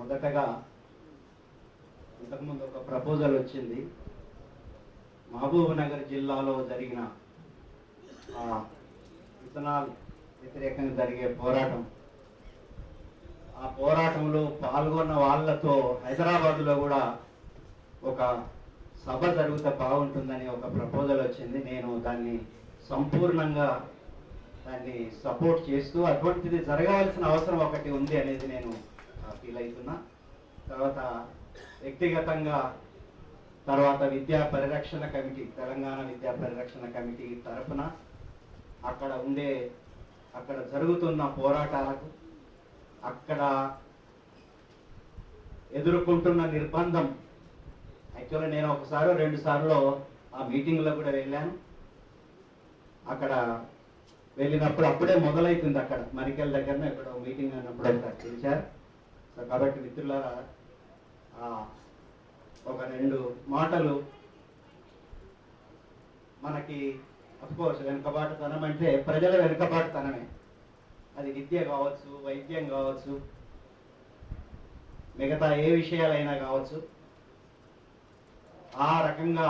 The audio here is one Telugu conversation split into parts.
మొదటగా ఇంతకుముందు ఒక ప్రపోజల్ వచ్చింది. మహబూబ్ నగర్ జిల్లాలో జరిగిన ఆ, ఇథనాల్ వ్యతిరేకంగా జరిగే పోరాటం. ఆ పోరాటంలో పాల్గొన్న వాళ్ళతో హైదరాబాద్లో కూడా ఒక సభ జరిగితే బాగుంటుందని ఒక ప్రపోజల్ వచ్చింది. నేను దాన్ని సంపూర్ణంగా దాన్ని సపోర్ట్ చేస్తూ అటువంటిది జరగాల్సిన అవసరం ఒకటి ఉంది అనేది నేను ఫీల్ అవుతున్నా. తర్వాత వ్యక్తిగతంగా తర్వాత విద్యా పరిరక్షణ కమిటీ తెలంగాణ విద్యా పరిరక్షణ కమిటీ తరఫున అక్కడ ఉండే అక్కడ జరుగుతున్న పోరాటాలకు అక్కడ ఎదుర్కొంటున్న నిర్బంధం. యాక్చువల్గా నేను ఒకసారి రెండు సార్లు ఆ మీటింగ్లో కూడా వెళ్ళాను. అక్కడ వెళ్ళినప్పుడు అప్పుడే మొదలైతుంది అక్కడ. మరికెల్ దగ్గరనే ఇక్కడ మీటింగ్ అన్నప్పుడు అక్కడ పిలిచారు. సో కాబట్టి మిత్రులారా ఒక రెండు మాటలు మనకి అఫ్కోర్స్ వెనుకబాటుతనం అంటే ప్రజల వెనుకబాటుతనమే. అది విద్య కావచ్చు వైద్యం కావచ్చు మిగతా ఏ విషయాలైనా కావచ్చు ఆ రకంగా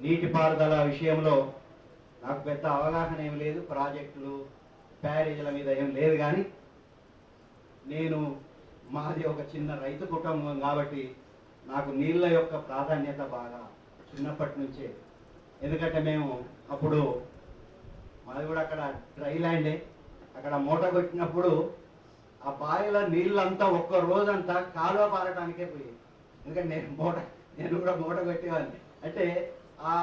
నీటిపారుదల విషయంలో నాకు పెద్ద అవగాహన ఏం లేదు ప్రాజెక్టులు ప్యారేజీల మీద ఏం లేదు కానీ నేను మాది ఒక చిన్న రైతు కుటుంబం కాబట్టి నాకు నీళ్ళ యొక్క ప్రాధాన్యత బాగా చిన్నప్పటి నుంచే. ఎందుకంటే మేము అప్పుడు మాది కూడా అక్కడ డ్రై ల్యాండే. అక్కడ మూట కొట్టినప్పుడు ఆ బావిల నీళ్ళంతా ఒక్క రోజంతా కాలువ పారటానికే పోయి ఎందుకంటే నేను మూట నేను కూడా మూట కొట్టేవాడిని. అంటే ఆ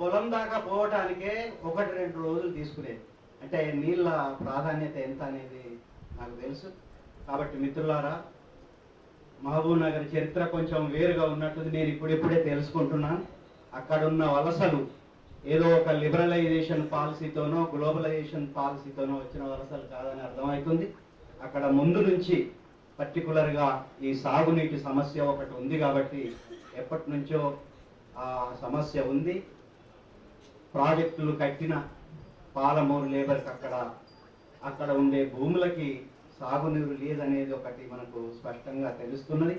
పొలం దాకా పోవటానికే ఒకటి రెండు రోజులు తీసుకునేది. అంటే నీళ్ళ ప్రాధాన్యత ఎంత అనేది నాకు తెలుసు. కాబట్టి మిత్రులారా మహబూబ్ నగర్ చరిత్ర కొంచెం వేరుగా ఉన్నట్టు నేను ఇప్పుడిప్పుడే తెలుసుకుంటున్నాను అక్కడున్న వలసలు ఏదో ఒక లిబరలైజేషన్ పాలసీతోనో గ్లోబలైజేషన్ పాలసీతోనో వచ్చిన వలసలు కాదని అర్థమవుతుంది. అక్కడ ముందు నుంచి పర్టికులర్గా ఈ సాగునీటి సమస్య ఒకటి ఉంది కాబట్టి ఎప్పటి నుంచో ఆ సమస్య ఉంది. ప్రాజెక్టులు కట్టిన పాలమూరు లేబర్కి అక్కడ అక్కడ ఉండే భూములకి సాగునీరు లేదనేది ఒకటి మనకు స్పష్టంగా తెలుస్తున్నది.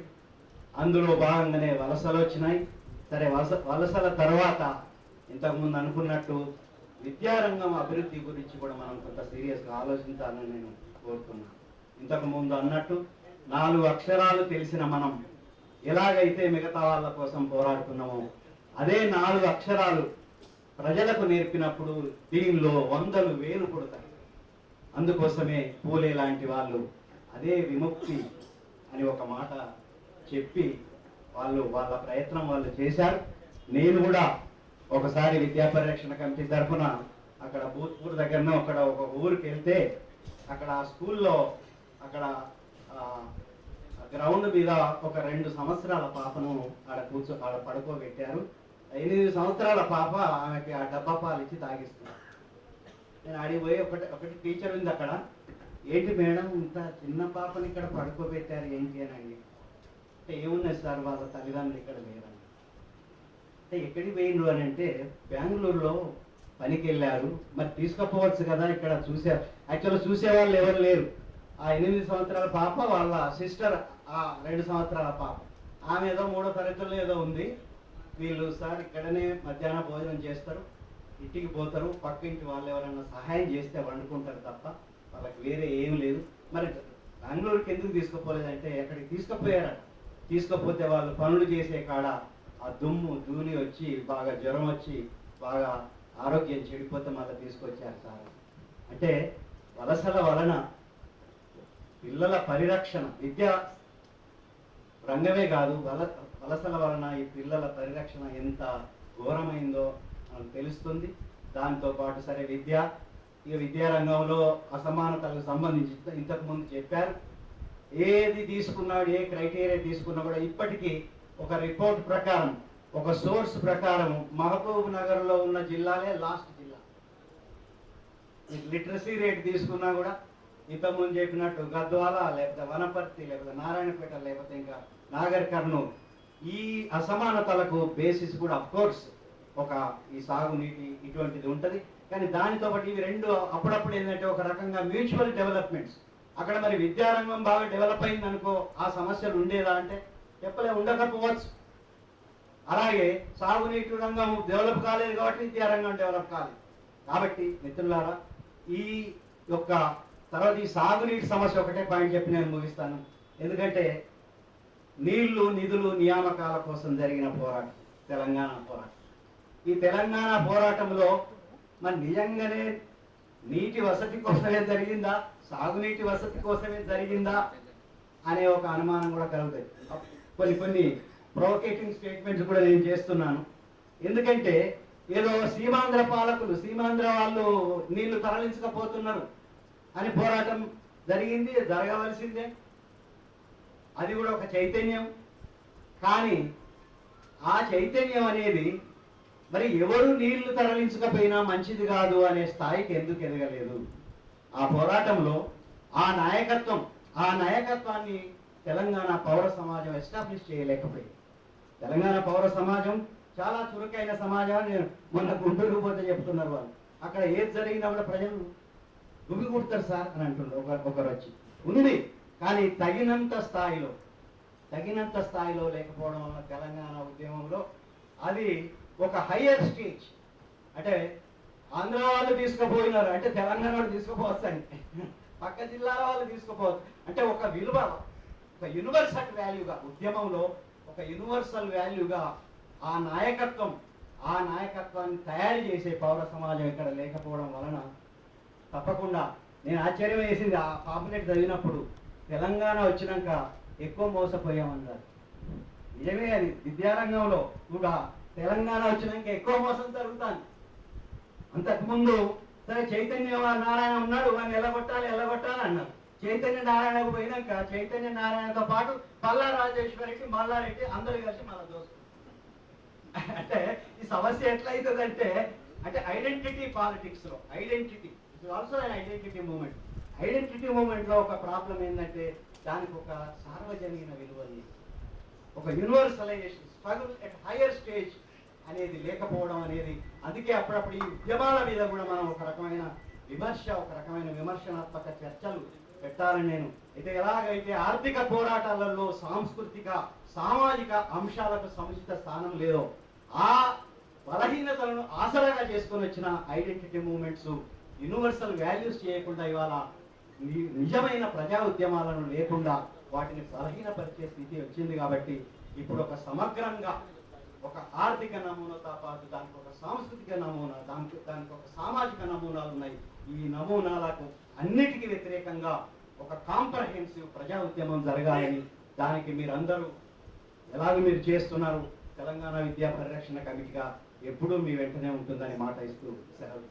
అందులో భాగంగానే వలసలు వచ్చినాయి. సరే వలస వలసల తర్వాత ఇంతకుముందు అనుకున్నట్టు విద్యారంగం అభివృద్ధి గురించి కూడా మనం కొంత సీరియస్గా ఆలోచించాలని నేను కోరుతున్నాను ఇంతకు ముందు అన్నట్టు నాలుగు అక్షరాలు తెలిసిన మనం ఎలాగైతే మిగతా వాళ్ళ కోసం పోరాడుతున్నామో అదే నాలుగు అక్షరాలు ప్రజలకు నేర్పినప్పుడు దీనిలో వందలు వేలు పుడతాయి. అందుకోసమే పూలే లాంటి వాళ్ళు. అదే విముక్తి అని ఒక మాట చెప్పి వాళ్ళు వాళ్ళ ప్రయత్నం వాళ్ళు చేశారు. నేను కూడా ఒకసారి విద్యా పరిరక్షణ కమిటీ తరఫున అక్కడ భూత్పూర్ దగ్గరనే అక్కడ ఒక ఊరికి వెళ్తే అక్కడ ఆ స్కూల్లో అక్కడ గ్రౌండ్ మీద ఒక రెండు సంవత్సరాల పాపను ఆడ కూర్చో ఆడ పడుకోబెట్టారు. ఎనిమిది సంవత్సరాల పాప ఆమెకి ఆ డబ్బా పాలు ఇచ్చి తాగిస్తుంది. నేను ఆడికి ఒకటి ఒకటి టీచర్ ఉంది అక్కడ. ఏంటి మేడం ఇంత చిన్న పాపని ఇక్కడ పడుకోబెట్టారు ఏంటి అని అడిగి. అంటే ఏమున్నాయి సార్ వాళ్ళ తల్లిదండ్రులు ఇక్కడ లేరని. అంటే ఎక్కడికి పోయిండ్రు అని అంటే బెంగళూరులో పనికి వెళ్ళారు మరి తీసుకుపోవచ్చు కదా ఇక్కడ చూసారు యాక్చువల్గా చూసేవాళ్ళు ఎవరు లేరు. ఆ ఎనిమిది సంవత్సరాల పాప వాళ్ళ సిస్టర్ ఆ రెండు సంవత్సరాల పాప. ఆమె ఏదో మూడో తరగతుల్లో ఏదో ఉంది. వీళ్ళు సార్ ఇక్కడనే మధ్యాహ్నం భోజనం చేస్తారు. ఇంటికి పోతారు పక్క ఇంటి వాళ్ళు ఎవరైనా సహాయం చేస్తే వండుకుంటారు తప్ప వాళ్ళకి వేరే ఏం లేదు. మరి బెంగళూరుకి ఎందుకు తీసుకుపోలేదంటే ఎక్కడికి తీసుకుపోయారట. తీసుకుపోతే వాళ్ళు పనులు చేసే కాడ ఆ దుమ్ము దూని వచ్చి బాగా జ్వరం వచ్చి బాగా ఆరోగ్యం చెడిపోతే మళ్ళీ తీసుకొచ్చారు సార్. అంటే వలసల వలన పిల్లల పరిరక్షణ విద్య రంగమే కాదు వల వలసల వలన ఈ పిల్లల పరిరక్షణ ఎంత ఘోరమైందో మనకు తెలుస్తుంది. దాంతో పాటు సరే విద్య ఈ విద్యారంగంలో అసమానతలకు సంబంధించి ఇంతకుముందు చెప్పారు. ఏది తీసుకున్నాడు ఏ క్రైటీరియా తీసుకున్నా కూడా ఇప్పటికీ ఒక రిపోర్ట్ ప్రకారం ఒక సోర్స్ ప్రకారం మహబూబ్ నగర్లో ఉన్న జిల్లాలే లాస్ట్ జిల్లా. లిటరసీ రేట్ తీసుకున్నా కూడా ఇంతకుముందు చెప్పినట్టు గద్వాల లేకపోతే వనపర్తి లేకపోతే నారాయణపేట లేకపోతే ఇంకా నాగర్ కర్నూలు ఈ అసమానతలకు బేసిస్ కూడా అఫ్కోర్స్ ఒక ఈ సాగునీటి ఇటువంటిది ఉంటుంది. కానీ దానితో పాటు ఇవి రెండు అప్పుడప్పుడు ఏంటంటే ఒక రకంగా మ్యూచువల్ డెవలప్మెంట్స్. అక్కడ మరి విద్యారంగం బాగా డెవలప్ అయింది అనుకో ఆ సమస్యలు ఉండేదా అంటే చెప్పలే ఉండకపోవచ్చు. అలాగే సాగునీటి రంగం డెవలప్ కాలేదు కాబట్టి విద్యారంగం డెవలప్ కాలేదు. కాబట్టి మిత్రులారా ఈ యొక్క తర్వాత ఈ సాగునీటి సమస్య ఒకటే పాయింట్ చెప్పి నేను ముగిస్తాను. ఎందుకంటే నీళ్ళు నిధులు నియామకాల కోసం జరిగిన పోరాటం తెలంగాణ పోరాటం. ఈ తెలంగాణ పోరాటంలో మరి నిజంగానే నీటి వసతి కోసమే జరిగిందా? సాగునీటి వసతి కోసమే జరిగిందా? అనే ఒక అనుమానం కూడా కలుగుతుంది కొన్ని కొన్ని ప్రొవకేటింగ్ స్టేట్మెంట్స్ కూడా నేను చేస్తున్నాను. ఎందుకంటే ఏదో సీమాంధ్ర పాలకులు సీమాంధ్ర వాళ్ళు నీళ్ళు తరలించకపోతున్నారు అని పోరాటం జరిగింది జరగవలసిందే. అది కూడా ఒక చైతన్యం. కానీ ఆ చైతన్యం అనేది మరి ఎవరు నీళ్ళు తరలించకపోయినా మంచిది కాదు అనే స్థాయికి ఎందుకు ఎదగలేదు? ఆ పోరాటంలో ఆ నాయకత్వం ఆ నాయకత్వాన్ని తెలంగాణ పౌర సమాజం ఎస్టాబ్లిష్ చేయలేకపోయింది. తెలంగాణ పౌర సమాజం చాలా చురుకైన సమాజాన్ని నేను మొన్న గుంటూరు పోతే చెప్తున్నారు వాళ్ళు. అక్కడ ఏది జరిగినా కూడా ప్రజలు గుమిగూడతారు సార్ అని అంటున్నారు ఒకరు వచ్చి. ఉంది. కానీ తగినంత స్థాయిలో తగినంత స్థాయిలో లేకపోవడం వల్ల తెలంగాణ ఉద్యమంలో అది ఒక హయ్యర్ స్టేజ్. అంటే ఆంధ్ర వాళ్ళు తీసుకుపోయినారు అంటే తెలంగాణ వాళ్ళు తీసుకుపోవచ్చని పక్క జిల్లాల వాళ్ళు తీసుకుపోవచ్చు. అంటే ఒక విలువ ఒక యూనివర్సల్ వాల్యూగా ఉద్యమంలో ఒక యూనివర్సల్ వాల్యూగా ఆ నాయకత్వం ఆ నాయకత్వాన్ని తయారు చేసే పౌర సమాజం ఇక్కడ లేకపోవడం వలన తప్పకుండా నేను ఆశ్చర్యం వేసింది. ఆ పాంప్లెట్ చదివినప్పుడు తెలంగాణ వచ్చినాక ఎక్కువ మోసపోయామన్నారు. నిజమే అది. విద్యారంగంలో కూడా తెలంగాణ వచ్చినాక ఎక్కువ మోసం జరుగుతాను అంతకుముందు సరే చైతన్య నారాయణ ఉన్నాడు వాడిని ఎల్లగొట్టాలి ఎల్లగొట్టాలి అన్నారు. చైతన్య నారాయణకు పోయినాక చైతన్య నారాయణతో పాటు పల్లా రాజేశ్వరికి మల్లారెడ్డి అందరూ కలిసి మళ్ళీ దోసుకుంటారు అంటే ఈ సమస్య ఎట్లయితుందంటే అంటే ఐడెంటిటీ పాలిటిక్స్లో identity it also identity moment identity మూమెంట్లో ఒక ప్రాబ్లం ఏంటంటే దానికి ఒక సార్వజనీన విలువ ఒక universalisation struggle at higher stage అనేది లేకపోవడం అనేది అందుకే అప్పుడప్పుడు ఈ ఉద్యమాల మీద కూడా మనం ఒక రకమైన విమర్శ ఒక రకమైన విమర్శనాత్మక చర్చలు పెట్టాలని నేను అయితే ఎలాగైతే ఆర్థిక పోరాటాలలో సాంస్కృతిక సామాజిక అంశాలకు సముచిత స్థానం లేదో ఆ బలహీనతలను ఆసరాగా చేసుకొని వచ్చిన ఐడెంటిటీ మూమెంట్స్ యూనివర్సల్ వాల్యూస్ చేయకుండా ఇవాళ నిజమైన ప్రజా ఉద్యమాలను లేకుండా వాటిని బలహీనపరిచే స్థితి వచ్చింది కాబట్టి ఇప్పుడు ఒక సమగ్రంగా ఒక ఆర్థిక నమూనాతో పాటు దానికి ఒక సాంస్కృతిక నమూనా దానికి దానికి ఒక సామాజిక నమూనాలు ఉన్నాయి. ఈ నమూనాలకు అన్నిటికీ వ్యతిరేకంగా ఒక కాంప్రహెన్సివ్ ప్రజా ఉద్యమం జరగాలని దానికి మీరందరూ ఎలాగ మీరు చేస్తున్నారు? తెలంగాణ విద్యా పరిరక్షణ కమిటీగా ఎప్పుడూ మీ వెంటనే ఉంటుందని మాట ఇస్తూ సెలవు